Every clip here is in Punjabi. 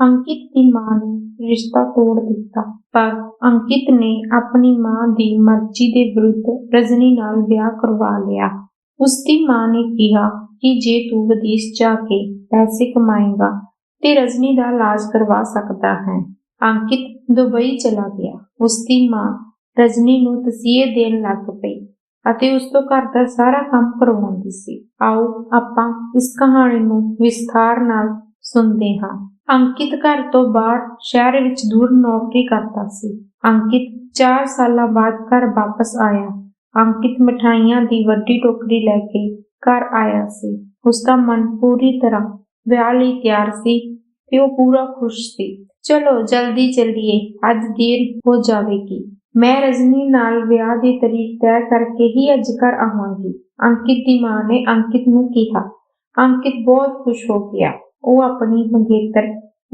ਅੰਕਿਤ ਦੀ ਮਾਂ ਨੇ ਰਿਸ਼ਤਾ ਤੋੜ ਦਿੱਤਾ। ਪਰ ਅੰਕਿਤ ਨੇ ਆਪਣੀ ਮਾਂ ਦੀ ਮਰਜ਼ੀ ਦੇ ਵਿਰੁੱਧ ਰਜਨੀ ਨਾਲ ਵਿਆਹ ਕਰਵਾ ਲਿਆ। ਉਸ ਦੀ ਮਾਂ ਨੇ ਕਿਹਾ ਕਿ ਜੇ ਤੂੰ ਵਿਦੇਸ਼ ਜਾ ਕੇ ਪੈਸੇ ਕਮਾਏਗਾ, ਤੇ ਰਜਨੀ ਦਾ ਇਲਾਜ ਕਰਵਾ ਸਕਦਾ ਹੈ। ਅੰਕਿਤ ਦੁਬਈ ਚਲਾ ਗਿਆ। ਉਸ ਦੀ ਮਾਂ ਰਜਨੀ ਨੂੰ ਤਸੀਹੇ ਦੇਣ ਲੱਗ ਪਈ ਅਤੇ ਉਸ ਤੋਂ ਘਰ ਦਾ ਸਾਰਾ ਕੰਮ ਕਰਵਾਉਂਦੀ ਸੀ। ਆਓ ਆਪਾਂ ਇਸ ਕਹਾਣੀ ਨੂੰ ਵਿਸਥਾਰ ਨਾਲ ਸੁਣਦੇ ਹਾਂ। ਅੰਕਿਤ ਘਰ ਤੋਂ ਬਾਹਰ ਸ਼ਹਿਰ ਵਿੱਚ ਦੂਰ ਨੌਕਰੀ ਕਰਦਾ ਸੀ। ਅੰਕਿਤ 4 ਸਾਲਾਂ ਬਾਅਦ ਘਰ ਵਾਪਸ ਆਇਆ। ਅੰਕਿਤ ਮਠਾਈਆਂ ਦੀ ਵੱਡੀ ਟੋਕਰੀ ਲੈ ਕੇ ਘਰ ਆਇਆ ਸੀ। ਉਸ ਦਾ ਮਨ ਪੂਰੀ ਤਰ੍ਹਾਂ ਵਿਆਹ ਲਈ ਤਿਆਰ ਸੀ ਤੇ ਉਹ ਪੂਰਾ ਖੁਸ਼ ਸੀ। ਚਲੋ, ਜਲਦੀ ਚੱਲੀਏ, ਅੱਜ ਦੇਰ ਹੋ ਜਾਵੇਗੀ। ਮੈਂ ਰਜਨੀ ਨਾਲ ਵਿਆਹ ਦੀ ਤਰੀਕ ਤੈਅ ਕਰਕੇ ਹੀ ਅੱਜ ਘਰ ਆਵਾਂਗੀ। ਅੰਕਿਤ ਦੀ ਮਾਂ ਨੇ ਅੰਕਿਤ ਨੂੰ ਕਿਹਾ। ਅੰਕਿਤ ਬਹੁਤ ਖੁਸ਼ ਹੋ ਗਿਆ। ਉਹ ਆਪਣੀ ਮੰਗੇਤਰ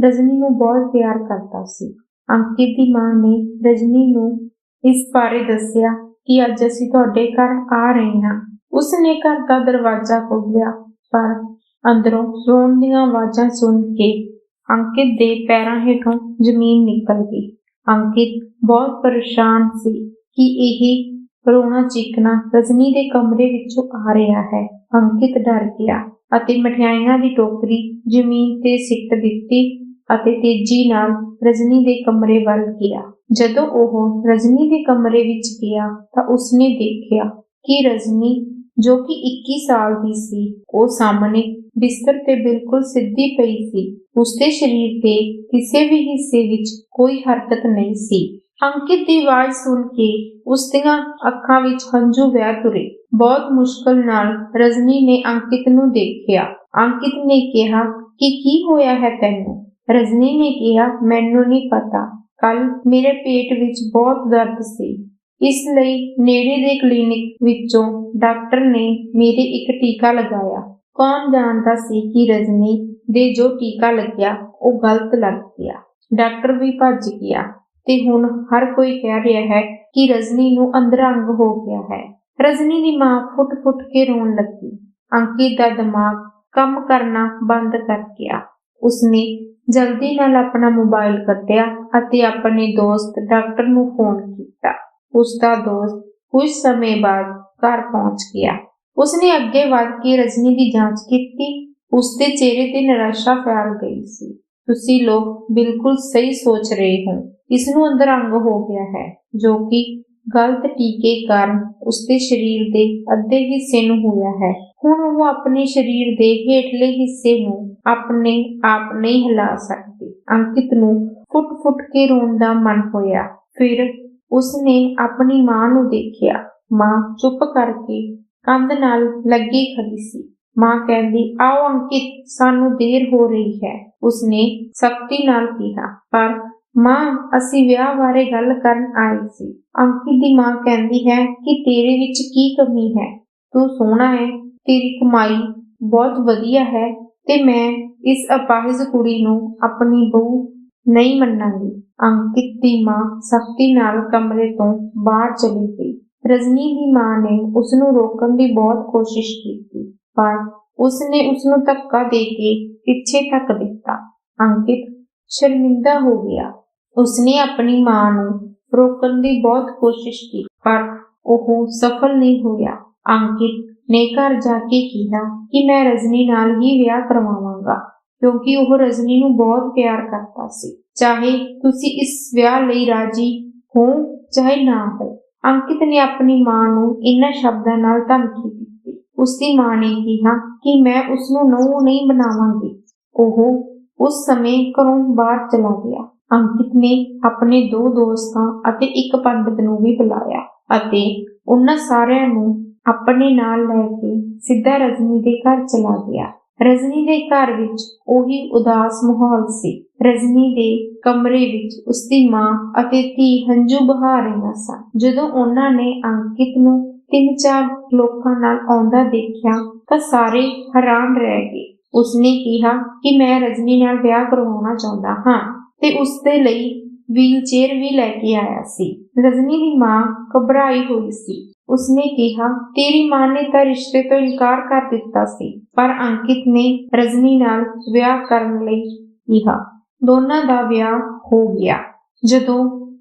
ਰਜਨੀ ਨੂੰ ਬਹੁਤ ਪਿਆਰ ਕਰਦਾ ਸੀ। ਅੰਕਿਤ ਦੀ ਮਾਂ ਨੇ ਰਜਨੀ ਨੂੰ ਇਸ ਬਾਰੇ ਦੱਸਿਆ ਕਿ ਅੱਜ ਅਸੀਂ ਤੁਹਾਡੇ ਘਰ ਆ ਰਹੇ ਹਾਂ। ਉਸ ਨੇ ਘਰ ਦਾ ਦਰਵਾਜ਼ਾ ਖੋਲ੍ਹਿਆ, ਪਰ ਅੰਦਰੋਂ ਰੋਣ ਦੀਆਂ ਆਵਾਜ਼ਾਂ ਸੁਣ ਕੇ ਅੰਕਿਤ ਦੇ ਪੈਰਾਂ ਹੇਠੋਂ ਜ਼ਮੀਨ ਨਿਕਲ ਗਈ। ਅੰਕਿਤ ਬਹੁਤ ਪਰੇਸ਼ਾਨ ਸੀ ਕਿ ਇਹ ਰੋਣਾ ਚੀਕਣਾ ਰਜਨੀ ਦੇ ਕਮਰੇ ਵਿੱਚੋਂ ਆ ਰਿਹਾ ਹੈ। ਅੰਕਿਤ ਡਰ ਗਿਆ। ਅਤੇ ਮਠਿਆਈਆਂ ਦੀ ਟੋਕਰੀ, ਜ਼ਮੀਨ ਤੇ ਸਿੱਟ ਦਿੱਤੀ ਅਤੇ ਤੇਜ਼ੀ ਨਾਲ ਰਜਨੀ ਦੇ ਕਮਰੇ ਵੱਲ ਗਿਆ। ਜਦੋਂ ਉਹ ਰਜਨੀ ਦੇ ਕਮਰੇ ਵਿੱਚ ਗਿਆ ਤਾਂ ਉਸਨੇ ਦੇਖਿਆ ਕਿ ਰਜਨੀ, ਜੋ ਕਿ 21 ਸਾਲ ਦੀ ਸੀ, ਉਹ ਸਾਹਮਣੇ ਬਿਸਤਰ ਤੇ ਬਿਲਕੁਲ ਸਿੱਧੀ ਪਈ ਸੀ। ਉਸਦੇ ਸਰੀਰ ਦੇ ਕਿਸੇ ਵੀ ਹਿੱਸੇ ਵਿੱਚ ਕੋਈ ਹਰਕਤ ਨਹੀਂ ਸੀ। ਅੰਕਿਤ ਦੀ ਆਵਾਜ਼ ਸੁਣ ਕੇ ਉਸ ਦੀਆਂ ਅੱਖਾਂ ਵਿੱਚ ਹੰਝੂ ਵਹਿ ਤੁਰੇ। ਬਹੁਤ ਮੁਸ਼ਕਲ ਨਾਲ ਰਜਨੀ ਨੇ ਅੰਕਿਤ ਨੂੰ ਦੇਖਿਆ। ਅੰਕਿਤ ਨੇ ਕਿਹਾ ਕਿ ਕੀ ਹੋਇਆ ਹੈ ਤੈਨੂੰ? ਰਜਨੀ ਨੇ ਕਿਹਾ, ਮੈਨੂੰ ਨਹੀਂ ਪਤਾ। ਕੱਲ ਮੇਰੇ ਪੇਟ ਵਿੱਚ ਬਹੁਤ ਦਰਦ ਸੀ। ਇਸ ਲਈ ਨੇੜੇ ਦੇ ਕਲੀਨਿਕ ਵਿੱਚੋਂ ਡਾਕਟਰ ਨੇ ਮੇਰੇ ਇੱਕ ਟੀਕਾ ਲਗਾਇਆ। ਕੌਣ ਜਾਣਦਾ ਸੀ ਕਿ ਰਜਨੀ ਦੇ ਜੋ ਟੀਕਾ ਲੱਗਿਆ, ਉਹ ਗਲਤ ਲੱਗ ਗਿਆ? ਡਾਕਟਰ ਵੀ ਭੱਜ ਗਿਆ ਤੇ ਹੁਣ ਹਰ ਕੋਈ ਕਹਿ ਰਿਹਾ ਹੈ ਕਿ ਰਜਨੀ ਨੂੰ ਅੰਦਰੰਗ ਹੋ ਗਿਆ ਹੈ। ਰਜਨੀ ਦੀ ਮਾਂ ਫੁੱਟ-ਫੁੱਟ ਕੇ ਰੋਣ ਲੱਗੀ। ਅੰਕਿਤ ਦਾ ਦਿਮਾਗ ਕੰਮ ਕਰਨਾ ਬੰਦ ਕਰ ਗਿਆ। ਉਸਨੇ ਜਲਦੀ ਨਾਲ ਆਪਣਾ ਮੋਬਾਈਲ ਕੱਢਿਆ ਅਤੇ ਆਪਣੇ ਦੋਸਤ ਡਾਕਟਰ ਨੂੰ ਫੋਨ ਕੀਤਾ। ਉਸ ਦਾ ਦੋਸਤ ਕੁਝ ਸਮੇਂ ਬਾਅਦ ਘਰ ਪਹੁੰਚ ਗਿਆ। ਉਸਨੇ ਅੱਗੇ ਵਧ ਕੇ ਰਜਨੀ ਦੀ ਜਾਂਚ ਕੀਤੀ। ਉਸਦੇ ਚਿਹਰੇ ਤੇ ਨਿਰਾਸ਼ਾ ਫੈਲ ਗਈ ਸੀ। ਤੁਸੀਂ ਲੋਕ ਬਿਲਕੁਲ ਸਹੀ ਸੋਚ ਰਹੇ ਹੋ। ਇਸ ਨੂੰ ਅੰਦਰੰਗ ਹੋ ਗਿਆ ਹੈ, ਜੋ ਕਿ ਗਲਤ ਟੀਕੇ ਕਾਰਨ ਉਸਦੇ ਸਰੀਰ ਦੇ ਅੱਧੇ ਹਿੱਸੇ ਨੂੰ ਹੋਇਆ ਹੈ। ਹੁਣ ਉਹ ਆਪਣੇ ਸਰੀਰ ਦੇ ਹੇਠਲੇ ਹਿੱਸੇ ਨੂੰ ਆਪਣੇ ਆਪ ਨਹੀਂ ਹਿਲਾ ਸਕਦੀ। ਅੰਕਿਤ ਨੂੰ ਫੁੱਟ-ਫੁੱਟ ਕੇ ਰੋਣ ਦਾ ਮਨ ਹੋਇਆ। ਫਿਰ ਉਸਨੇ ਆਪਣੀ ਮਾਂ ਨੂੰ ਦੇਖਿਆ। ਮਾਂ ਚੁੱਪ ਕਰਕੇ ਕੰਧ ਨਾਲ ਲੱਗੀ ਖੜੀ ਸੀ। ਮਾਂ ਕਹਿੰਦੀ, ਆਓ ਅੰਕਿਤ, ਸਾਨੂੰ ਦੇਰ ਹੋ ਰਹੀ ਹੈ। ਉਸਨੇ ਸਖਤੀ ਨਾਲ ਕਿਹਾ, ਪਰ ਮਾਂ, ਅਸੀਂ ਵਿਆਹ ਬਾਰੇ ਗੱਲ ਕਰਨ ਆਏ ਸੀ। ਅੰਕਿਤ ਦੀ ਮਾਂ ਕਹਿੰਦੀ ਹੈ ਕਿ ਤੇਰੇ ਵਿੱਚ ਕੀ ਕਮੀ ਹੈ? ਤੂੰ ਸੋਹਣਾ ਹੈ, ਤੇਰੀ ਕਮਾਈ ਬਹੁਤ ਵਧੀਆ ਹੈ ਤੇ ਮੈਂ ਇਸ ਅਪਾਹਿਜ ਕੁੜੀ ਨੂੰ ਆਪਣੀ ਬਹੂ ਨਹੀਂ ਮੰਨਾਂਗੀ। ਅੰਕਿਤ ਦੀ ਮਾਂ ਸਖਤੀ ਨਾਲ ਕਮਰੇ ਤੋਂ ਬਾਹਰ ਚਲੀ ਗਈ। ਰਜਨੀ ਦੀ ਮਾਂ ਨੇ ਉਸ ਨੂੰ ਰੋਕਣ ਦੀ ਬਹੁਤ ਕੋਸ਼ਿਸ਼ ਕੀਤੀ, ਪਰ ਉਸ ਨੇ ਉਸ ਨੂੰ ਧੱਕਾ ਦੇ ਕੇ ਪਿੱਛੇ ਧੱਕ ਦਿੱਤਾ। ਅੰਕਿਤ, ਸ਼ਰਮਿੰਦਾ ਹੋ ਗਿਆ। ਉਸਨੇ ਆਪਣੀ ਮਾਂ ਨੂੰ ਰੋਕਣ ਦੀ ਬਹੁਤ ਕੋਸ਼ਿਸ਼ ਕੀਤੀ, ਪਰ ਉਹ ਸਫਲ ਨਹੀਂ ਹੋਇਆ। ਅੰਕਿਤ ਨੇ ਘਰ ਜਾ ਕੇ ਕਿਹਾ ਕਿ ਮੈਂ ਰਜਨੀ ਨਾਲ ਹੀ ਵਿਆਹ ਕਰਵਾਵਾਂਗਾ, ਕਿਉਂਕਿ ਉਹ ਰਜਨੀ ਨੂੰ ਬਹੁਤ ਪਿਆਰ ਕਰਦਾ ਸੀ। ਚਾਹੇ ਤੁਸੀਂ ਇਸ ਵਿਆਹ ਲਈ ਰਾਜੀ ਹੋ ਚਾਹੇ ਨਾ ਹੋ, ਅੰਕਿਤ ਨੇ ਆਪਣੀ ਮਾਂ ਨੂੰ ਇਨ੍ਹਾਂ ਸ਼ਬਦਾਂ ਨਾਲ ਧਮਕੀ ਦਿੱਤੀ। ਉਸਦੀ ਮਾਂ ਨੇ ਕਿਹਾ ਕਿ ਮੈਂ ਉਸ ਨੂੰ ਨਹੁੰ ਨਹੀਂ ਬਣਾਵਾਂਗੀ। ਉਹ ਉਸ ਸਮੇਂ ਘਰੋਂ ਬਾਹਰ ਚਲਾ ਗਿਆ। ਅੰਕਿਤ ਨੇ ਆਪਣੇ ਦੋ ਦੋਸਤਾਂ ਅਤੇ ਇੱਕ ਪੰਡਤ ਨੂੰ ਵੀ ਬੁਲਾਇਆ ਅਤੇ ਉਹਨਾਂ ਸਾਰਿਆਂ ਨੂੰ ਆਪਣੇ ਨਾਲ ਲੈ ਕੇ ਸਿੱਧਾ ਰਜਨੀ ਦੇ ਘਰ ਚਲਾ ਗਿਆ। ਰਜਨੀ ਦੇ ਘਰ ਵਿੱਚ ਉਹੀ ਉਦਾਸ ਮਾਹੌਲ ਸੀ। ਰਜਨੀ ਦੇ ਕਮਰੇ ਵਿੱਚ ਉਸਦੀ ਮਾਂ ਅਤੇ ਧੀ ਹੰਝੂ ਬਹਾ ਰਹੀਆਂ ਸਨ। ਜਦੋਂ ਉਹਨਾਂ ਨੇ ਅੰਕਿਤ ਨੂੰ ਤਿੰਨ ਚਾਰ ਲੋਕਾਂ ਨਾਲ ਆਉਂਦਾ ਦੇਖਿਆ ਤਾਂ ਸਾਰੇ ਹੈਰਾਨ ਰਹਿ ਗਏ। ਉਸਨੇ ਕਿਹਾ ਕਿ ਮੈਂ ਰਜਨੀ ਨਾਲ ਵਿਆਹ ਕਰਵਾਉਣਾ ਚਾਹੁੰਦਾ ਹਾਂ। ਤੇ ਉਸ ਦੇ ਲਈ ਵੀਲਚੇਅਰ ਵੀ ਲੈ ਕੇ ਆਇਆ ਸੀ। ਰਜਨੀ ਦੀ ਮਾਂ ਘਬਰਾਈ ਹੋਈ ਸੀ। ਉਸਨੇ ਕਿਹਾ, ਤੇਰੀ ਮਾਂ ਨੇ ਤਾਂ ਰਿਸ਼ਤੇ ਤੋਂ ਇਨਕਾਰ ਕਰ ਦਿੱਤਾ ਸੀ, ਪਰ ਅੰਕਿਤ ਨੇ ਰਜਨੀ ਨਾਲ ਵਿਆਹ ਕਰਨ ਲਈ ਕਿਹਾ। ਦੋਨਾਂ ਦਾ ਵਿਆਹ ਹੋ ਗਿਆ। ਜਦੋਂ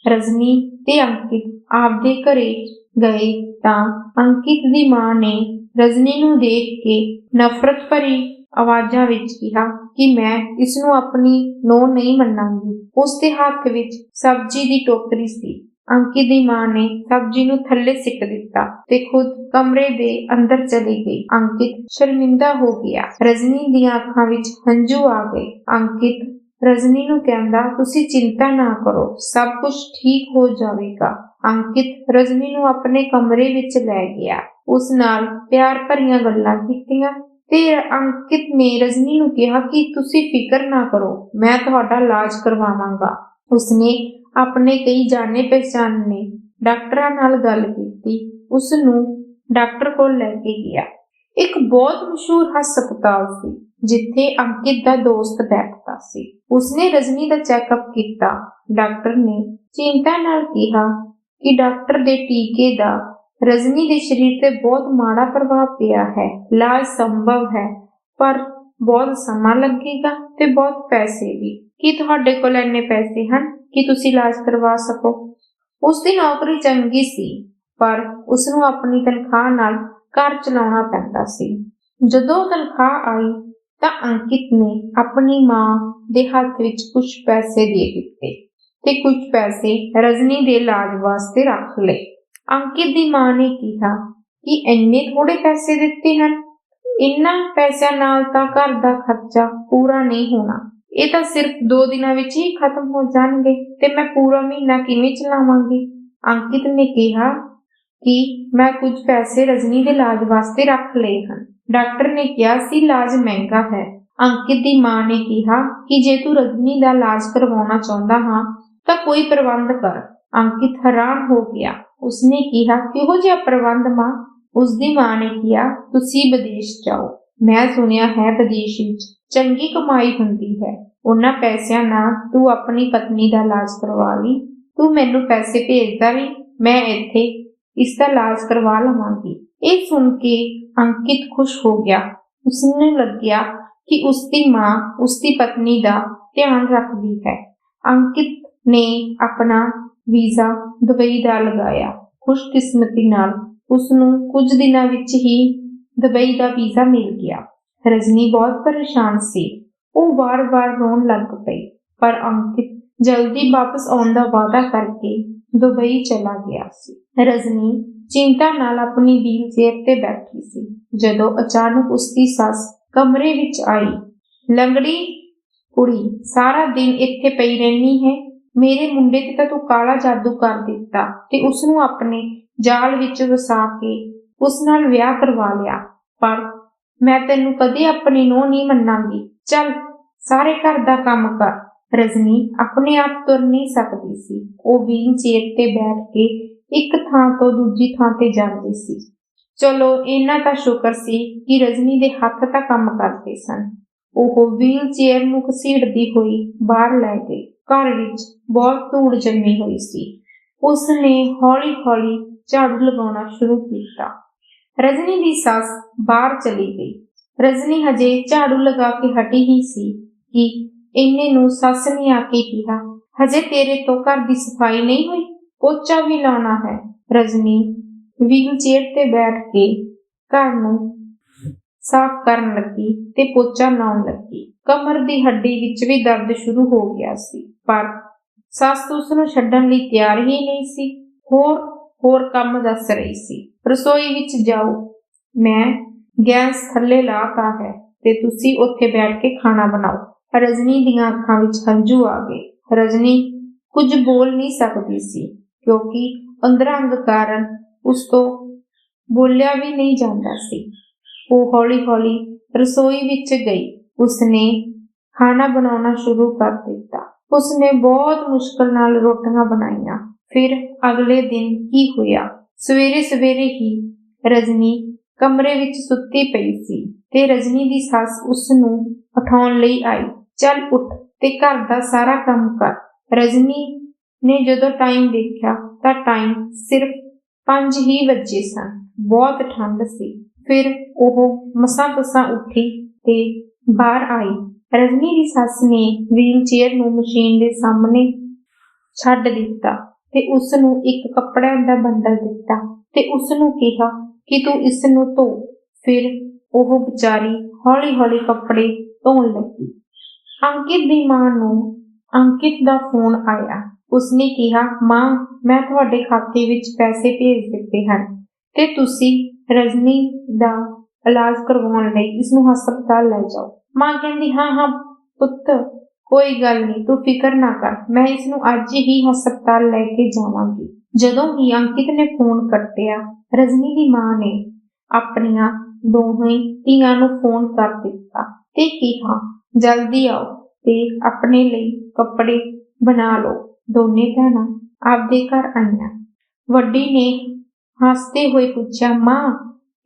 ਰਜਨੀ ਤੇ ਅੰਕਿਤ ਆਪਦੇ ਘਰੇ ਗਏ ਤਾਂ ਅੰਕਿਤ ਦੀ ਮਾਂ ਨੇ ਰਜਨੀ ਨੂੰ ਦੇਖ ਕੇ ਨਫ਼ਰਤ ਭਰੀ ਆਵਾਜ਼ਾਂ ਵਿੱਚ ਕਿਹਾ ਕਿ ਮੈਂ ਇਸ ਨੂੰ ਆਪਣੀ ਨੂੰਹ ਨਹੀਂ ਮੰਨਾਂਗੀ। ਉਸ ਦੇ ਹੱਥ ਵਿੱਚ ਸਬਜ਼ੀ ਦੀ ਟੋਕਰੀ ਸੀ। ਅੰਕਿਤ ਦੀ ਮਾਂ ਨੇ ਸਬਜ਼ੀ ਨੂੰ ਥੱਲੇ ਸਿੱਟ ਦਿੱਤਾ ਤੇ ਖੁਦ ਕਮਰੇ ਦੇ ਅੰਦਰ ਚਲੀ ਗਈ। ਅੰਕਿਤ ਸ਼ਰਮਿੰਦਾ ਹੋ ਗਿਆ। ਰਜਨੀ ਦੀਆਂ ਅੱਖਾਂ ਵਿੱਚ ਹੰਝੂ ਆ ਗਏ। ਅੰਕਿਤ ਰਜਨੀ ਨੂੰ ਕਹਿੰਦਾ, ਤੁਸੀਂ ਚਿੰਤਾ ਨਾ ਕਰੋ, ਸਭ ਕੁਝ ਠੀਕ ਹੋ ਜਾਵੇਗਾ। ਅੰਕਿਤ ਰਜਨੀ ਨੂੰ ਆਪਣੇ ਕਮਰੇ ਵਿੱਚ ਲੈ ਗਿਆ। ਉਸ ਨਾਲ ਪਿਆਰ ਭਰੀਆਂ ਗੱਲਾਂ ਕੀਤੀਆਂ ਤੇ ਅੰਕਿਤ ਨੇ ਰਜਨੀ ਨੂੰ ਕਿਹਾ ਕਿ ਤੁਸੀਂ ਫਿਕਰ ਨਾ ਕਰੋ, ਮੈਂ ਤੁਹਾਡਾ ਇਲਾਜ ਕਰਵਾਵਾਂਗਾ। ਉਸਨੇ ਆਪਣੇ ਕਈ ਜਾਣੇ ਪਹਿਚਾਨੇ ਡਾਕਟਰਾਂ ਨਾਲ ਗੱਲ ਕੀਤੀ। ਉਸ ਨੂੰ ਡਾਕਟਰ ਕੋਲ ਲੈ ਕੇ ਗਿਆ। ਇੱਕ ਬਹੁਤ ਮਸ਼ਹੂਰ ਹਸਪਤਾਲ ਸੀ, ਜਿੱਥੇ ਅੰਕਿਤ ਦਾ ਦੋਸਤ ਬੈਠਦਾ ਸੀ। ਉਸਨੇ ਰਜਨੀ ਦਾ ਚੈੱਕਅਪ ਕੀਤਾ। ਡਾਕਟਰ ਨੇ ਚਿੰਤਾ ਨਾਲ ਕਿਹਾ ਕਿ ਡਾਕਟਰ ਦੇ ਟੀਕੇ ਦਾ ਰਜਨੀ ਦੇ ਸਰੀਰ ਤੇ ਬਹੁਤ ਮਾੜਾ ਪ੍ਰਭਾਵ ਪਿਆ ਹੈ। ਇਲਾਜ ਸੰਭਵ ਹੈ, ਪਰ ਬਹੁਤ ਸਮਾਂ ਲੱਗੇਗਾ ਤੇ ਬਹੁਤ ਪੈਸੇ ਵੀ। ਕੀ ਤੁਹਾਡੇ ਕੋਲ ਇੰਨੇ ਪੈਸੇ ਹਨ? ਕਿ ਤੁਸੀਂ ਇਲਾਜ ਕਰਵਾ ਸਕੋ? ਉਸ ਦੀ ਨੌਕਰੀ ਚੰਗੀ ਸੀ, ਪਰ ਉਸ ਨੂੰ ਆਪਣੀ ਤਨਖਾਹ ਨਾਲ ਘਰ ਚਲਾਉਣਾ ਪੈਂਦਾ ਸੀ। ਜਦੋਂ ਤਨਖਾਹ ਆਈ, ਤਾਂ ਅੰਕਿਤ ਨੇ ਆਪਣੀ ਮਾਂ ਦੇ ਹੱਥ ਵਿੱਚ ਕੁਝ ਪੈਸੇ ਦੇ ਦਿੱਤੇ ਤੇ ਕੁਝ ਪੈਸੇ ਰਜਨੀ ਦੇ ਇਲਾਜ ਵਾਸਤੇ ਰੱਖ ਲਏ। ਅੰਕਿਤ ਦੀ ਮਾਂ ਨੇ ਕਿਹਾ ਕਿ ਇੰਨੇ ਥੋੜੇ ਪੈਸੇ ਦਿੱਤੇ ਹਨ। ਇਨ੍ਹਾਂ ਪੈਸਿਆਂ ਨਾਲ ਤਾਂ ਘਰ ਦਾ ਖਰਚਾ ਪੂਰਾ ਨਹੀਂ ਹੋਣਾ। ਇਹ ਤਾਂ ਸਿਰਫ 2 ਦਿਨਾਂ ਵਿੱਚ ਹੀ ਖਤਮ ਹੋ ਜਾਣਗੇ ਤੇ ਮੈਂ ਪੂਰਾ ਮਹੀਨਾ ਕਿਵੇਂ ਚਲਾਵਾਂਗੀ? ਅੰਕਿਤ ਨੇ ਕਿਹਾ ਕਿ ਮੈਂ ਕੁਝ ਪੈਸੇ ਰਜਨੀ ਦੇ ਇਲਾਜ ਵਾਸਤੇ ਰੱਖ ਲਏ ਹਨ। ਡਾਕਟਰ ਨੇ ਕਿਹਾ, ਸੀ, ਇਲਾਜ ਮਹਿੰਗਾ ਹੈ। ਅੰਕਿਤ ਦੀ ਮਾਂ ਨੇ ਕਿਹਾ ਕਿ ਜੇ ਤੂੰ ਰਜਨੀ ਦਾ ਇਲਾਜ ਕਰਵਾਉਣਾ ਚਾਹੁੰਦਾ ਹਾਂ ਤਾਂ ਕੋਈ ਪ੍ਰਬੰਧ ਕਰ। ਅੰਕਿਤ ਹੈਰਾਨ ਹੋ ਗਿਆ। ਉਸਨੇ ਕਿਹਾ, ਕਿਹੋ ਜਿਹਾ ਪ੍ਰਬੰਧ ਮਾਂ? ਉਸਦੀ ਮਾਂ ਨੇ ਕਿਹਾ, ਤੁਸੀਂ ਵਿਦੇਸ਼ ਜਾਓ। ਮੈਂ ਸੁਣਿਆ ਹੈ ਵਿਦੇਸ਼ ਵਿੱਚ ਚੰਗੀ ਕਮਾਈ ਹੁੰਦੀ ਹੈ। ਉਹਨਾਂ ਪੈਸਿਆਂ ਨਾਲ ਤੂੰ ਆਪਣੀ ਪਤਨੀ ਦਾ ਇਲਾਜ ਕਰਵਾ ਲਈ। ਤੂੰ ਮੈਨੂੰ ਪੈਸੇ ਭੇਜਦਾ ਵੀ ਮੈਂ ਇੱਥੇ ਇਸ ਦਾ ਇਲਾਜ ਕਰਵਾ ਲਵਾਂਗੀ। ਇਹ ਸੁਣ ਕੇ ਅੰਕਿਤ ਖੁਸ਼ ਹੋ ਗਿਆ। ਉਸਨੂੰ ਲੱਗਿਆ ਕਿ ਉਸਦੀ ਮਾਂ ਉਸਦੀ ਪਤਨੀ ਦਾ ਧਿਆਨ ਰੱਖਦੀ ਹੈ। ਅੰਕਿਤ ਨੇ ਆਪਣਾ ਵੀਜ਼ਾ ਦੁਬਈ ਦਾ ਲਗਾਇਆ। ਖੁਸ਼ਕਿਸਮਤੀ ਨਾਲ ਉਸ ਨੂੰ ਕੁਝ ਦਿਨਾਂ ਵਿੱਚ ਹੀ ਦੁਬਈ ਦਾ ਵੀਜ਼ਾ ਮਿਲ ਗਿਆ। ਰਜਨੀ ਬਹੁਤ ਪਰੇਸ਼ਾਨ ਸੀ। ਉਹ ਵਾਰ-ਵਾਰ ਰੋਣ ਲੱਗ ਪਈ, ਪਰ ਅੰਕਿਤ ਜਲਦੀ ਵਾਪਸ ਆਉਣ ਦਾ ਵਾਅਦਾ ਕਰਕੇ ਦੁਬਈ ਚਲਾ ਗਿਆ ਸੀ। ਰਜਨੀ ਚਿੰਤਾ ਨਾਲ ਆਪਣੀ ਵੀਲ ਚੇਅਰ ਤੇ ਬੈਠੀ ਸੀ। ਜਦੋਂ ਅਚਾਨਕ ਉਸਦੀ ਸੱਸ ਕਮਰੇ ਵਿੱਚ ਆਈ, ਲੰਗੜੀ ਕੁੜੀ, ਸਾਰਾ ਦਿਨ ਇੱਥੇ ਪਈ ਰਹਿਣੀ ਹੈ? ਮੇਰੇ ਮੁੰਡੇ ਤੇ ਤਾਂ ਤੂੰ ਕਾਲਾ ਜਾਦੂ ਕਰ ਦਿੱਤਾ ਤੇ ਉਸ ਨੂੰ ਆਪਣੇ ਜਾਲ ਵਿੱਚ ਵਸਾ ਕੇ ਉਸ ਨਾਲ ਵਿਆਹ ਕਰਵਾ ਲਿਆ। ਪਰ ਮੈਂ ਤੈਨੂੰ ਕਦੇ ਆਪਣੀ ਨੂੰਹ ਨਹੀਂ ਮੰਨਾਂਗੀ। ਚੱਲ, ਸਾਰੇ ਘਰ ਦਾ ਕੰਮ ਕਰ। ਰਜਨੀ ਆਪਣੇ ਆਪ ਤੁਰ ਨਹੀਂ ਸਕਦੀ ਸੀ। ਉਹ ਵੀਲ ਚੇਅਰ ਤੇ ਬੈਠ ਕੇ ਇੱਕ ਥਾਂ ਤੋਂ ਦੂਜੀ ਥਾਂ ਤੇ ਜਾਂਦੀ ਸੀ। ਚਲੋ ਇਹਨਾਂ ਦਾ ਸ਼ੁਕਰ ਸੀ ਕਿ ਰਜਨੀ ਦੇ ਹੱਥ ਤਾਂ ਕੰਮ ਕਰਦੇ ਸਨ। ਉਹ ਵੀਲ ਚੇਅਰ ਨੂੰ ਘਸੀੜਦੀ ਹੋਈ ਬਾਹਰ ਲੈ ਗਈ। ਘਰ ਵਿੱਚ ਬਹੁਤ ਧੂੜ ਜੰਮੀ ਹੋਈ ਸੀ। ਉਸ ਨੇ ਹੌਲੀ-ਹੌਲੀ ਝਾੜੂ ਲਗਾਉਣਾ ਸ਼ੁਰੂ ਕੀਤਾ। ਰਜਨੀ ਦੀ ਸੱਸ ਬਾਹਰ ਚਲੀ ਗਈ। ਰਜਨੀ ਹਜੇ ਝਾੜੂ ਲਗਾ ਕੇ ਹਟੀ ਹੀ ਸੀ ਕਿ ਇੰਨੇ ਨੂੰ ਸੱਸ ਨੇ ਆ ਕੇ ਕਿਹਾ, ਹਜੇ ਤੇਰੇ ਤੋਂ ਘਰ ਦੀ ਸਫ਼ਾਈ ਨਹੀਂ ਹੋਈ? ਪੋਚਾ ਵੀ ਲਾਉਣਾ ਹੈ। ਰਜਨੀ ਵੀਲ ਚੇਅਰ ਤੇ ਬੈਠ ਕੇ ਘਰ ਨੂੰ ਸਾਫ਼ ਕਰਨ ਲੱਗੀ ਤੇ ਪੋਚਾ ਲਾਉਣ ਲੱਗੀ। ਕਮਰ ਦੀ ਹੱਡੀ ਵਿੱਚ ਵੀ ਦਰਦ ਸ਼ੁਰੂ ਹੋ ਗਿਆ ਸੀ, ਪਰ ਸੱਸ ਉਸ ਨੂੰ ਛੱਡਣ ਲਈ ਤਿਆਰ ਹੀ ਨਹੀਂ ਸੀ। ਹੋਰ ਹੋਰ ਕੰਮ ਦੱਸ ਰਹੀ ਸੀ। ਰਸੋਈ ਵਿੱਚ ਜਾਓ। ਮੈਂ ਗੈਸ ਥੱਲੇ ਲਾਤਾ ਹੈ ਤੇ ਤੁਸੀਂ ਉੱਥੇ ਬੈਠ ਕੇ ਖਾਣਾ ਬਣਾਓ। ਰਜਨੀ ਦੀਆਂ ਅੱਖਾਂ ਵਿੱਚ ਹੰਝੂ ਆ ਗਏ। ਰਜਨੀ ਕੁਝ ਬੋਲ ਨਹੀਂ ਸਕਦੀ ਸੀ, ਕਿਉਂਕਿ ਅੰਦਰੰਗ ਕਾਰਨ ਉਸ ਤੋਂ ਬੋਲਿਆ ਵੀ ਨਹੀਂ ਜਾਂਦਾ ਸੀ। ਉਹ ਹੌਲੀ-ਹੌਲੀ ਰਸੋਈ ਵਿੱਚ ਗਈ। ਉਸਨੇ ਖਾਣਾ ਬਣਾਉਣਾ ਸ਼ੁਰੂ ਕਰ ਦਿੱਤਾ। ਉਸਨੇ ਬਹੁਤ ਮੁਸ਼ਕਲ ਨਾਲ ਰੋਟੀਆਂ ਬਣਾਈਆਂ। ਫਿਰ ਅਗਲੇ ਦਿਨ ਕੀ ਹੋਇਆ? ਸਵੇਰੇ ਸਵੇਰੇ ਹੀ ਰਜਨੀ ਕਮਰੇ ਵਿੱਚ ਸੁੱਤੀ ਪਈ ਸੀ ਤੇ ਰਜਨੀ ਦੀ ਸੱਸ ਉਸ ਨੂੰ ਉਠਾਉਣ ਲਈ ਆਈ। ਚੱਲ ਉੱਠ ਤੇ ਘਰ ਦਾ ਸਾਰਾ ਕੰਮ ਕਰ। ਰਜਨੀ ਨੇ ਜਦੋਂ ਟਾਈਮ ਦੇਖਿਆ ਤਾਂ ਟਾਈਮ ਸਿਰਫ 5 ਹੀ ਵਜੇ ਸਨ। ਬਹੁਤ ਠੰਡ ਸੀ। ਫਿਰ ਉਹ ਮਸਾਂ ਤਸਾਂ ਉੱਠੀ ਤੇ ਬਾਹਰ ਆਈ। ਰਜਨੀ ਦੀ ਸੱਸ ਨੇ ਵੀਲ ਚੇਅਰ ਨੂੰ ਮਸ਼ੀਨ ਦੇ ਸਾਹਮਣੇ ਛੱਡ ਦਿੱਤਾ ਤੇ ਉਸ ਨੂੰ ਇੱਕ ਕੱਪੜਿਆਂ ਦਾ ਬੰਡਲ ਦਿੱਤਾ ਤੇ ਉਸ ਨੂੰ ਕਿਹਾ ਕਿ ਤੂੰ ਇਸ ਨੂੰ ਧੋ। ਫਿਰ ਉਹ ਵਿਚਾਰੀ ਹੌਲੀ-ਹੌਲੀ ਕੱਪੜੇ ਧੋਣ ਲੱਗੀ। ਅੰਕਿਤ ਦੀ ਮਾਂ ਨੂੰ ਅੰਕਿਤ ਦਾ ਫੋਨ ਆਇਆ। ਉਸਨੇ ਕਿਹਾ, ਮਾਂ, ਮੈਂ ਤੁਹਾਡੇ ਖਾਤੇ ਵਿੱਚ ਪੈਸੇ ਭੇਜ ਦਿੱਤੇ ਹਨ ਤੇ ਤੁਸੀਂ ਰਜਨੀ ਦਾ ਇਲਾਜ ਕਰਵਾਉਣ ਲਈ ਇਸ ਨੂੰ ਹਸਪਤਾਲ ਲੈ ਜਾਓ। ਮਾਂ ਕਹਿੰਦੀ, ਹਾਂ ਹਾਂ, ਪੁੱਤ, ਕੋਈ ਗੱਲ ਨਹੀਂ, ਤੂੰ ਫਿਕਰ ਨਾ ਕਰ, ਮੈਂ ਇਸ ਨੂੰ ਅੱਜ ਹੀ ਹਸਪਤਾਲ ਲੈ ਕੇ ਜਾਵਾਂਗੀ। ਜਦੋਂ ਹੀ ਅੰਕਿਤ ਨੇ ਫੋਨ ਕੱਟਿਆ, ਰਜਨੀ ਦੀ ਮਾਂ ਨੇ ਆਪਣੀਆਂ ਦੋਹੇ ਧੀਆਂ ਨੂੰ ਫੋਨ ਕਰ ਦਿੱਤਾ ਤੇ ਕਿਹਾ, ਜਲਦੀ ਆਓ ਤੇ ਆਪਣੇ ਲਈ ਕੱਪੜੇ ਬਣਾ ਲਓ। ਦੋਨੇ ਭੈਣਾਂ ਆਪਦੇ ਘਰ ਆਈਆਂ। ਵੱਡੀ ਨੇ ਹੱਸਦੇ ਹੋਏ ਪੁੱਛਿਆ, ਮਾਂ,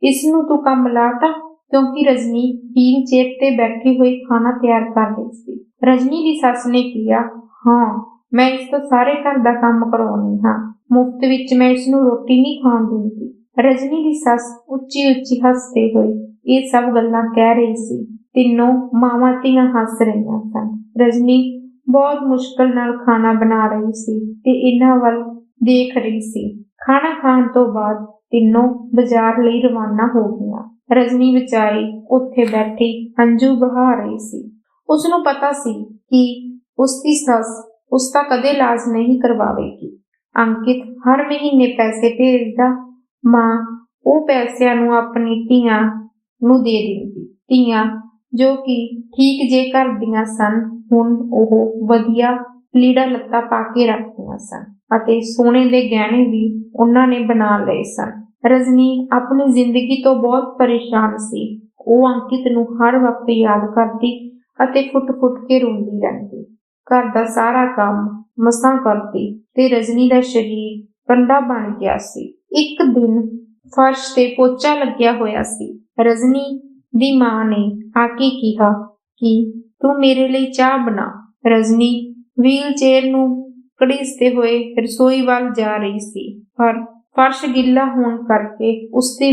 ਇਸ ਨੂੰ ਤੂੰ ਕੰਮ ਲਾਤਾ ਕਿਉਂਕਿ ਰਜਨੀ ਵੀਲ ਚੇਅਰ ਤੇ ਬੈਠੀ ਹੋਈ ਖਾਣਾ ਤਿਆਰ ਕਰ ਰਹੀ ਸੀ। ਰਜਨੀ ਦੀ ਸੱਸ ਨੇ ਕਿਹਾ, ਹਾਂ, ਮੈਂ ਇਸ ਤੋਂ ਸਾਰੇ ਘਰ ਦਾ ਕੰਮ ਕਰਾਉਣੀ ਹਾਂ। ਮੁਫਤ ਵਿੱਚ ਮੈਂ ਇਸ ਨੂੰ ਰੋਟੀ ਨਹੀਂ ਖਾਣ ਦਿੰਦੀ। ਰਜਨੀ ਦੀ ਸੱਸ ਉੱਚੀ ਉੱਚੀ ਹੱਸਦੇ ਹੋਏ ਇਹ ਸਭ ਗੱਲਾਂ ਕਹਿ ਰਹੀ ਸੀ। ਤਿੰਨੋਂ ਮਾਵਾਂ ਧੀਆਂ ਹੱਸ ਰਹੀਆਂ ਸਨ। ਰਜਨੀ ਬਹੁਤ ਮੁਸ਼ਕਲ ਨਾਲ ਖਾਣਾ ਬਣਾ ਰਹੀ ਸੀ ਤੇ ਇਹਨਾਂ ਵੱਲ ਦੇਖ ਰਹੀ ਸੀ। ਖਾਣਾ ਖਾਣ ਤੋਂ ਬਾਅਦ ਤਿੰਨੋਂ ਬਾਜ਼ਾਰ ਲਈ ਰਵਾਨਾ ਹੋ ਗਈਆਂ। ਰਜਨੀ ਵਿਚਾਰੀ ਉੱਥੇ ਬੈਠੀ ਹੰਝੂ ਬਹਾ ਰਹੀ ਸੀ। ਉਸ ਨੂੰ ਪਤਾ ਸੀ ਕਿ ਉਸ ਦੀ ਸੱਸ ਉਸ ਦਾ ਕਦੇ ਇਲਾਜ ਨਹੀਂ ਕਰਵਾਵੇਗੀ। ਅੰਕਿਤ ਹਰ ਮਹੀਨੇ ਪੈਸੇ ਭੇਜਦਾ, ਮਾਂ ਉਹ ਪੈਸਿਆਂ ਨੂੰ ਆਪਣੀ ਧੀਆਂ ਨੂੰ ਦੇ ਦਿੰਦੀ। ਧੀਆਂ ਜੋ ਕਿ ਠੀਕ ਜੇ ਘਰ ਦੀਆਂ ਸਨ, ਹੁਣ ਉਹ ਵਧੀਆ ਲੀੜਾ ਲੱਤਾ ਪਾ ਕੇ ਰੱਖਦੀਆਂ ਸਨ। ਅਤੇ ਸੋਨੇ ਦੇ ਗਹਿਣੇ ਵੀ ਉਹਨਾਂ ਨੇ ਬਣਾ ਲਏ ਸਨ। ਰਜਨੀ ਆਪਣੀ ਜ਼ਿੰਦਗੀ ਤੋਂ ਬਹੁਤ ਪਰੇਸ਼ਾਨ ਸੀ। ਉਹ ਅੰਕਿਤ ਨੂੰ ਹਰ ਵਕਤ ਯਾਦ ਕਰਦੀ ਅਤੇ ਫੁੱਟ-ਫੁੱਟ ਕੇ ਰੋਂਦੀ ਰਹਿੰਦੀ। ਘਰ ਦਾ ਸਾਰਾ ਕੰਮ ਮਸਾਂ ਕਰਦੀ ਤੇ ਰਜਨੀ ਦਾ ਸਰੀਰ ਕੰਡਾ ਬਣ ਗਿਆ ਸੀ। ਇੱਕ ਦਿਨ ਫਰਸ਼ ਤੇ ਪੋਚਾ ਲੱਗਿਆ ਹੋਇਆ ਸੀ। ਰਜਨੀ ਦੀ ਮਾਂ ਨੇ ਆ ਕੇ ਕਿਹਾ ਕਿ ਤੂੰ ਮੇਰੇ ਲਈ ਚਾਹ ਬਣਾ। ਰਜਨੀ ਵੀਲ ਚੇਅਰ ਨੂੰ ਘੜੀਸਦੇ ਹੋਏ ਰਸੋਈ ਵੱਲ ਜਾ ਰਹੀ ਸੀ, ਪਰ ਫਰਸ਼ ਗਿੱਲਾ ਹੋਣ ਕਰਕੇ ਉਸ ਦੀ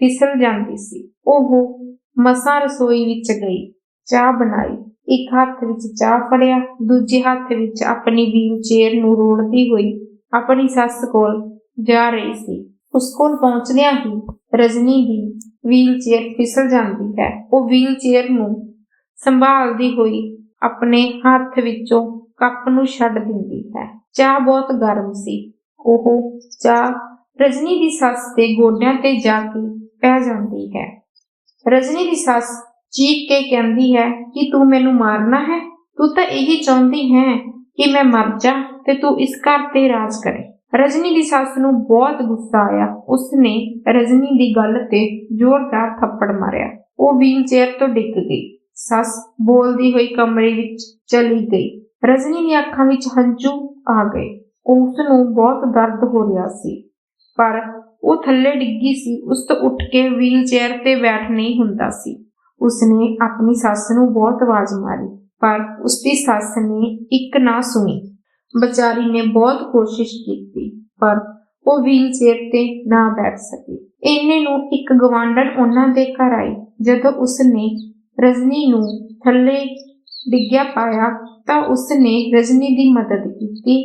ਫਿਸਲ ਜਾਂਦੀ ਸੀ। ਉਹ ਮਸਾਂ ਰਸੋਈ ਵਿੱਚ ਗਈ, ਚਾਹ ਬਣਾਈ, ਇੱਕ ਹੱਥ ਵਿੱਚ ਚਾਹ ਫੜਿਆ, ਦੂਜੇ ਹੱਥ ਵਿੱਚ ਆਪਣੀ ਵੀਲ ਨੂੰ ਰੋੜਦੀ ਹੋਈ ਆਪਣੀ ਸੱਸ ਕੋਲ ਜਾ ਰਹੀ ਸੀ। ਉਸ ਕੋਲ ਪਹੁੰਚਦਿਆਂ ਹੀ ਰਜਨੀ ਦੀ ਵੀਲ ਚੇਅਰ ਫਿਸਲ ਜਾਂਦੀ ਹੈ। ਉਹ ਵੀਲ ਚੇਅਰ ਨੂੰ ਸੰਭਾਲਦੀ ਹੋਈ ਆਪਣੇ ਹੱਥ ਵਿੱਚੋਂ ਕੱਪ ਨੂੰ ਛੱਡ ਦਿੰਦੀ ਹੈ। ਚਾਹ ਬਹੁਤ ਗਰਮ ਸੀ। ਉਹ ਚਾਹ ਰਜਨੀ ਦੀ ਸੱਸ ਦੇ ਗੋਡਿਆਂ ਤੇ ਜਾ ਕੇ ਪੈ ਜਾਂਦੀ ਹੈ। ਰਜਨੀ ਦੀ ਸੱਸ ਚੀਕ ਕੇ ਕਹਿੰਦੀ ਹੈ ਕਿ ਤੂੰ ਮੈਨੂੰ ਮਾਰਨਾ ਹੈ? ਤੂੰ ਤਾਂ ਇਹੀ ਚਾਹੁੰਦੀ ਹੈ ਕਿ ਮੈਂ ਮਰ ਜਾ ਤੇ ਤੂੰ ਇਸ ਘਰ ਤੇ ਰਾਜ ਕਰੇ। ਰਜਨੀ ਦੀ ਸੱਸ ਨੂੰ ਬਹੁਤ ਗੁੱਸਾ ਆਇਆ। ਉਸਨੇ ਰਜਨੀ ਦੀ ਗੱਲ ਤੇ ਜ਼ੋਰਦਾਰ ਥੱਪੜ ਮਾਰਿਆ। ਉਹ ਵੀਲ ਚੇਅਰ ਤੋਂ ਡਿੱਗ ਗਈ। ਸੱਸ ਬੋਲਦੀ ਹੋਈ ਕਮਰੇ ਵਿੱਚ ਚਲੀ ਗਈ। ਰਜਨੀ ਦੀਆਂ ਅੱਖਾਂ ਵਿੱਚ ਹੰਝੂ ਆ ਗਏ। ਉਸ ਨੂੰ ਬਹੁਤ ਦਰਦ ਹੋ ਰਿਹਾ ਸੀ। ਪਰ ਉਹ ਥੱਲੇ ਡਿੱਗੀ ਸੀ। ਉਸ ਤੋਂ ਉੱਠ ਕੇ ਵੀਲ ਚੇਅਰ ਤੇ ਬੈਠ ਨਹੀਂ ਹੁੰਦਾ ਸੀ। ਉਸਨੇ ਆਪਣੀ ਸੱਸ ਨੂੰ ਬਹੁਤ ਆਵਾਜ਼ ਮਾਰੀ, ਪਰ ਉਸਦੀ ਸੱਸ ਨੇ ਇੱਕ ਨਾ ਸੁਣੀ। ਵਿਚਾਰੀ ਨੇ ਬਹੁਤ ਕੋਸ਼ਿਸ਼ ਕੀਤੀ, ਪਰ ਉਹ ਵੀਲ ਚੇਅਰ ਤੇ ਨਾ ਬੈਠ ਸਕੀ। ਇੰਨੇ ਨੂੰ ਇੱਕ ਗਵਾਂਢਣ ਉਹਨਾਂ ਦੇ ਘਰ ਆਈ। ਜਦੋਂ ਉਸਨੇ ਰਜਨੀ ਨੂੰ ਥੱਲੇ ਡਿੱਗਿਆ ਪਾਇਆ ਤਾਂ ਉਸਨੇ ਰਜਨੀ ਦੀ ਮਦਦ ਕੀਤੀ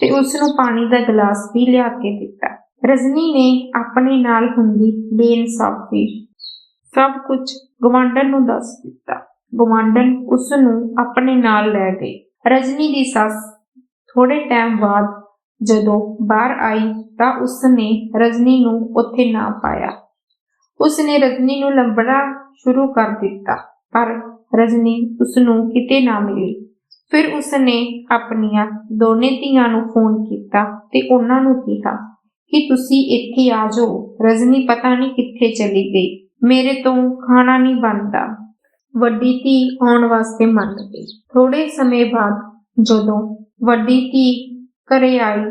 ਤੇ ਉਸ ਨੂੰ ਪਾਣੀ ਦਾ ਗਲਾਸ ਵੀ ਲਿਆ ਕੇ ਦਿੱਤਾ। ਰਜਨੀ ਨੇ ਆਪਣੇ ਨਾਲ ਹੁੰਦੀ ਬੇਇਨਸਾਫੀ ਸਭ ਕੁਝ ਗਵਾਂਢਣ ਨੂੰ ਦੱਸ ਦਿੱਤਾ। ਗਵਾਂਢਣ ਉਸ ਨੂੰ ਆਪਣੇ ਨਾਲ ਲੈ ਗਈ ਰਜਨੀ ਦੀ ਸੱਸ ਥੋੜੇ ਟਾਈਮ ਬਾਅਦ ਜਦੋਂ ਬਾਹਰ ਆਈ ਤਾਂ ਉਸਨੇ ਰਜਨੀ ਨੂੰ ਉੱਥੇ ਨਾ ਪਾਇਆ। ਉਸਨੇ ਰਜਨੀ ਨੂੰ ਲੱਭਣਾ ਸ਼ੁਰੂ ਕਰ ਦਿੱਤਾ, ਪਰ ਰਜਨੀ ਉਸ ਨੂੰ ਕਿਤੇ ਨਾ ਮਿਲੀ। ਫਿਰ ਉਸਨੇ ਆਪਣੀਆਂ ਦੋਨੇ ਧੀਆਂ ਨੂੰ ਫੋਨ ਕੀਤਾ ਤੇ ਉਹਨਾਂ ਨੂੰ ਕਿਹਾ ਕਿ ਤੁਸੀਂ ਇੱਥੇ ਆ ਜਾਓ। ਰਜਨੀ ਪਤਾ ਨਹੀਂ ਕਿੱਥੇ ਚਲੀ ਗਈ। ਮੇਰੇ ਤੋਂ ਖਾਣਾ ਨਹੀਂ ਬਣਦਾ। ਵੱਡੀ ਧੀ ਆਉਣ ਵਾਸਤੇ ਮੰਨ ਗਈ। ਥੋੜੇ ਸਮੇਂ ਬਾਅਦ ਜਦੋਂ ਵੱਡੀ ਧੀ ਘਰੇ ਆਈ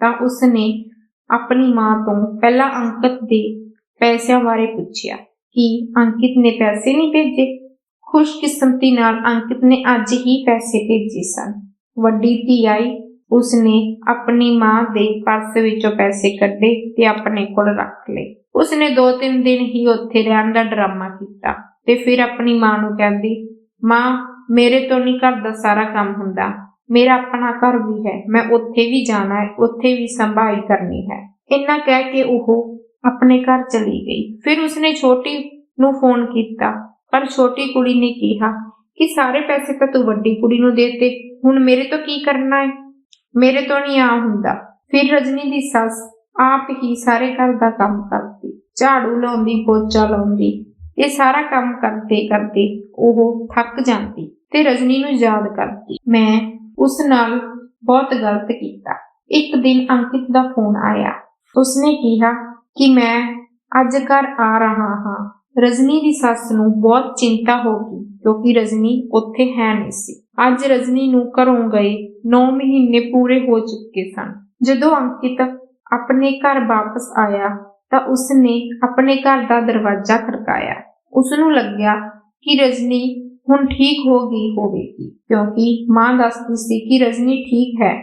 ਤਾਂ ਉਸਨੇ ਆਪਣੀ ਮਾਂ ਤੋਂ ਪਹਿਲਾਂ ਅੰਕਿਤ ਦੇ ਪੈਸਿਆਂ ਬਾਰੇ ਪੁੱਛਿਆ ਕਿ ਅੰਕਿਤ ਨੇ ਪੈਸੇ ਨਹੀਂ ਭੇਜੇ? ਖੁਸ਼ਕਿਸਮਤੀ ਨਾਲ ਅੰਕਿਤ ਨੇ ਅੱਜ ਹੀ ਪੈਸੇ ਭੇਜੇ ਸਨ। ਵੱਡੀ ਧੀ ਆਈ, ਉਸਨੇ ਆਪਣੀ ਮਾਂ ਦੇ ਪਰਸ ਵਿੱਚੋਂ ਪੈਸੇ ਕੱਢੇ ਤੇ ਆਪਣੇ ਕੋਲ ਰੱਖ ਲਏ। ਉਸਨੇ ਦੋ ਤਿੰਨ ਦਿਨ ਹੀ ਉੱਥੇ ਰਹਿਣ ਦਾ ਡਰਾਮਾ ਕੀਤਾ ਤੇ ਫਿਰ ਆਪਣੀ ਮਾਂ ਨੂੰ ਕਹਿੰਦੀ, ਮਾਂ, ਮੇਰੇ ਤੋਂ ਨਹੀਂ ਘਰ ਦਾ ਸਾਰਾ ਕੰਮ ਹੁੰਦਾ। ਮੇਰਾ ਆਪਣਾ ਘਰ ਵੀ ਹੈ। ਮੈਂ ਉੱਥੇ ਵੀ ਜਾਣਾ ਹੈ, ਉੱਥੇ ਵੀ ਸੰਭਾਈ ਕਰਨੀ ਹੈ। ਇੰਨਾ ਕਹਿ ਕੇ ਉਹ ਆਪਣੇ ਘਰ ਚਲੀ ਗਈ। ਫਿਰ ਉਸਨੇ ਛੋਟੀ ਨੂੰ ਫੋਨ ਕੀਤਾ। ਪਰ ਛੋਟੀ ਕੁੜੀ ਨੇ ਕਿਹਾ ਕਿ ਸਾਰੇ ਪੈਸੇ ਤਾਂ ਤੂੰ ਵੱਡੀ ਕੁੜੀ ਨੂੰ ਦੇਤੇ। ਹੁਣ ਮੇਰੇ ਤੋਂ ਕੀ ਕਰਨਾ ਹੈ? ਮੇਰੇ ਤੋਂ ਨਹੀਂ ਆ ਹੁੰਦਾ। ਫਿਰ ਰਜਨੀ ਦੀ ਸੱਸ ਆਪ ਹੀ ਸਾਰੇ ਘਰ ਦਾ ਕੰਮ ਕਰਦੀ। ਝਾੜੂ ਲਾਉਂਦੀ, ਪੋਚਾ ਲਾਉਂਦੀ। ਇਹ ਸਾਰਾ ਕੰਮ ਕਰਦੇ ਕਰਦੇ ਉਹ ਥੱਕ ਜਾਂਦੀ ਤੇ ਰਜਨੀ ਨੂੰ ਯਾਦ ਕਰਦੀ। ਮੈਂ ਉਸ ਨਾਲ ਬਹੁਤ ਗਲਤ ਕੀਤਾ। ਇੱਕ ਦਿਨ ਅੰਕਿਤ ਦਾ ਫੋਨ ਆਇਆ। ਉਸਨੇ ਕਿਹਾ ਕਿ ਮੈਂ ਅੱਜ ਘਰ ਆ ਰਹਾ ਹਾਂ। ਰਜਨੀ ਦੀ ਸੱਸ ਨੂੰ ਬਹੁਤ ਚਿੰਤਾ ਹੋ ਗਈ, ਕਿਉਂਕਿ ਰਜਨੀ ਉੱਥੇ ਹੈ ਨਹੀਂ ਸੀ। ਅੱਜ ਰਜਨੀ ਨੂੰ ਘਰੋਂ ਗਏ 9 ਮਹੀਨੇ ਪੂਰੇ ਹੋ ਚੁੱਕੇ ਸਨ। ਜਦੋਂ ਅੰਕਿਤ ਆਪਣੇ ਘਰ ਵਾਪਸ ਆਇਆ, ਤਾਂ ਉਸਨੇ ਆਪਣੇ ਘਰ ਦਾ ਦਰਵਾਜ਼ਾ ਖੜਕਾਇਆ। ਉਸ ਨੂੰ ਲੱਗਿਆ ਕਿ ਰਜਨੀ ਹੁਣ ਠੀਕ ਹੋ ਗਈ ਹੋਵੇਗੀ, ਕਿਉਂਕਿ ਮਾਂ ਦੱਸਦੀ ਸੀ ਕਿ ਰਜਨੀ ਠੀਕ ਹੈ।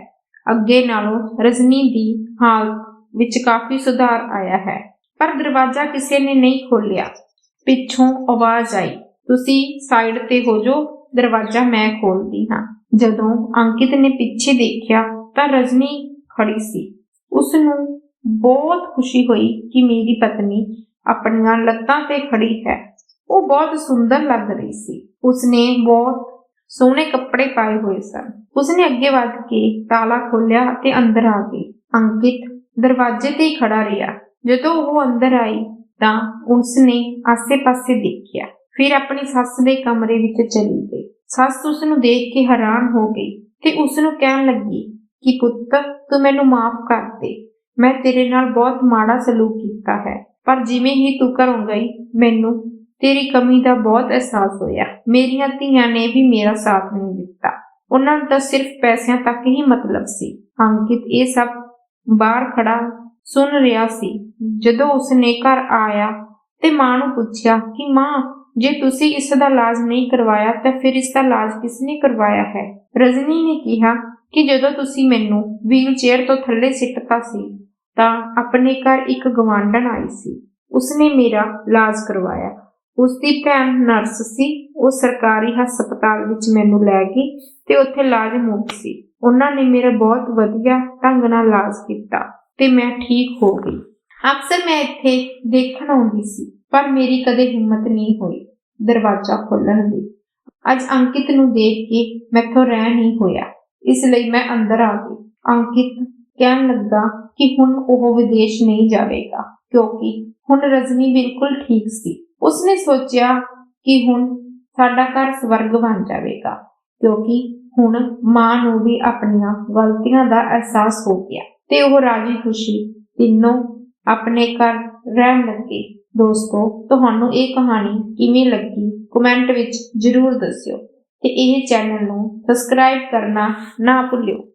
ਅੱਗੇ ਨਾਲੋਂ ਰਜਨੀ ਦੀ ਹਾਲਤ ਵਿੱਚ ਕਾਫੀ ਸੁਧਾਰ ਆਇਆ ਹੈ, ਪਰ ਦਰਵਾਜ਼ਾ ਕਿਸੇ ਨੇ ਨਹੀਂ ਖੋਲ੍ਹਿਆ। ਪਿੱਛੋਂ ਆਵਾਜ਼ ਆਈ, ਤੁਸੀਂ ਸਾਈਡ ਤੇ ਹੋ ਜਾਓ, ਦਰਵਾਜ਼ਾ ਮੈਂ ਖੋਲਦੀ ਹਾਂ। ਜਦੋਂ ਅੰਕਿਤ ਨੇ ਪਿੱਛੇ ਦੇਖਿਆ ਤਾਂ ਰਜਨੀ ਖੜੀ ਸੀ। ਉਸ ਨੂੰ ਬਹੁਤ ਖੁਸ਼ੀ ਹੋਈ ਕਿ ਮੇਰੀ ਪਤਨੀ ਆਪਣੀਆਂ ਲੱਤਾਂ ਤੇ ਖੜੀ ਹੈ। ਉਹ ਬਹੁਤ ਸੁੰਦਰ ਲੱਗ ਰਹੀ ਸੀ। ਉਸਨੇ ਬਹੁਤ ਸੋਹਣੇ ਕੱਪੜੇ ਪਾਏ ਹੋਏ ਸਨ। ਉਸਨੇ ਅੱਗੇ ਵੱਧ ਕੇ ਤਾਲਾ ਖੋਲ੍ਹਿਆ ਤੇ ਅੰਦਰ ਆ ਗਈ। ਅੰਕਿਤ ਦਰਵਾਜ਼ੇ ਤੇ ਹੀ ਖੜਾ ਰਿਹਾ। ਜਦੋਂ ਉਹ ਅੰਦਰ ਆਈ ਤਾਂ ਉਸਨੇ ਆਸੇ-ਪਾਸੇ ਦੇਖਿਆ। ਫਿਰ ਆਪਣੀ ਸੱਸ ਦੇ ਕਮਰੇ ਵਿੱਚ ਚਲੀ ਗਈ। ਸੱਸ ਉਸ ਨੂੰ ਦੇਖ ਕੇ ਹੈਰਾਨ ਹੋ ਗਈ ਤੇ ਉਸ ਨੂੰ ਕਹਿਣ ਲੱਗੀ ਕਿ ਪੁੱਤ, ਤੂੰ ਮੈਨੂੰ ਮਾਫ ਕਰ ਦੇ। ਮੈਂ ਤੇਰੇ ਨਾਲ ਬਹੁਤ ਮਾੜਾ ਸਲੂਕ ਕੀਤਾ ਹੈ, ਪਰ ਜਿਵੇਂ ਹੀ ਤੂੰ ਘਰੋਂ ਗਈ, ਮੈਨੂੰ ਤੇਰੀ ਕਮੀ ਦਾ ਬਹੁਤ ਅਹਿਸਾਸ ਹੋਇਆ। ਮੇਰੀਆਂ ਧੀਆਂ ਨੇ ਵੀ ਮੇਰਾ ਸਾਥ ਨਹੀਂ ਦਿੱਤਾ। ਉਹਨਾਂ ਨੂੰ ਤਾਂ ਸਿਰਫ ਪੈਸਿਆਂ ਤੱਕ ਹੀ ਮਤਲਬ ਸੀ। ਅੰਕਿਤ ਇਹ ਸਭ ਬਾਹਰ ਖੜਾ ਸੁਣ ਰਿਹਾ ਸੀ। ਜਦੋਂ ਉਸਨੇ ਘਰ ਆਇਆ ਤੇ ਮਾਂ ਨੂੰ ਪੁੱਛਿਆ ਕਿ ਮਾਂ, ਜੇ ਤੁਸੀਂ ਇਸ ਦਾ ਇਲਾਜ ਨਹੀਂ ਕਰਵਾਇਆ ਤਾਂ ਫਿਰ ਇਸ ਦਾ ਇਲਾਜ ਕਿਸਨੇ ਕਰਵਾਇਆ ਹੈ? ਰਜਨੀ ਨੇ ਕਿਹਾ ਕਿ ਜਦੋਂ ਤੁਸੀਂ ਮੈਨੂੰ ਵੀਲ ਚੇਅਰ ਤੋਂ ਥੱਲੇ ਸਿੱਟਤਾ ਸੀ, ਤਾਂ ਆਪਣੇ ਘਰ ਇੱਕ ਗਵਾਂਢਣ ਆਈ ਸੀ। ਉਸਨੇ ਮੇਰਾ ਇਲਾਜ ਕਰਵਾਇਆ। ਉਸਦੀ ਭੈਣ ਨਰਸ ਸੀ। ਉਹ ਸਰਕਾਰੀ ਹਸਪਤਾਲ ਵਿੱਚ ਮੈਨੂੰ ਲੈ ਗਈ ਤੇ ਉੱਥੇ ਇਲਾਜ ਮੁਫਤ ਸੀ। ਉਹਨਾਂ ਨੇ ਮੇਰਾ ਬਹੁਤ ਵਧੀਆ ਢੰਗ ਨਾਲ ਇਲਾਜ ਕੀਤਾ। ਤੇ ਮੈਂ ਠੀਕ ਹੋ ਗਈ। ਅਕਸਰ ਮੈਂ ਇੱਥੇ ਦੇਖਣ ਆਉਂਦੀ ਸੀ, ਪਰ ਮੇਰੀ ਕਦੇ ਹਿੰਮਤ ਨਹੀਂ ਹੋਈ ਦਰਵਾਜ਼ਾ ਖੋਲਣ ਦੀ। ਅੱਜ ਅੰਕਿਤ ਨੂੰ ਦੇਖ ਕੇ ਮੈਥੋਂ ਰਹਿ ਨਹੀਂ ਹੋਇਆ। ਇਸ ਲਈ ਮੈਂ ਅੰਦਰ ਆ ਗਈ। ਅੰਕਿਤ ਕਹਿਣ ਲੱਗਾ ਕਿ ਹੁਣ ਉਹ ਵਿਦੇਸ਼ ਨਹੀਂ ਜਾਵੇਗਾ, ਕਿਉਂਕਿ ਹੁਣ ਰਜਨੀ ਬਿਲਕੁਲ ਠੀਕ ਸੀ। ਉਸਨੇ ਸੋਚਿਆ ਕਿ ਹੁਣ ਸਾਡਾ ਘਰ ਸਵਰਗ ਬਣ ਜਾਵੇਗਾ, ਕਿਉਂਕਿ ਹੁਣ ਮਾਂ ਨੂੰ ਵੀ ਆਪਣੀਆਂ ਗਲਤੀਆਂ ਦਾ ਅਹਿਸਾਸ ਹੋ ਗਿਆ। ਤੇ ਉਹ ਰਾਜੀ ਖੁਸ਼ੀ ਤਿੰਨੋਂ ਆਪਣੇ ਘਰ ਰਹਿਣ ਲੱਗੇ। ਦੋਸਤੋ, ਤੁਹਾਨੂੰ ਇਹ ਕਹਾਣੀ ਕਿਵੇਂ ਲੱਗੀ ਕਮੈਂਟ ਵਿੱਚ ਜ਼ਰੂਰ ਦੱਸਿਓ ਤੇ ਇਹ ਚੈਨਲ ਨੂੰ ਸਬਸਕ੍ਰਾਈਬ ਕਰਨਾ ਨਾ ਭੁੱਲਿਓ।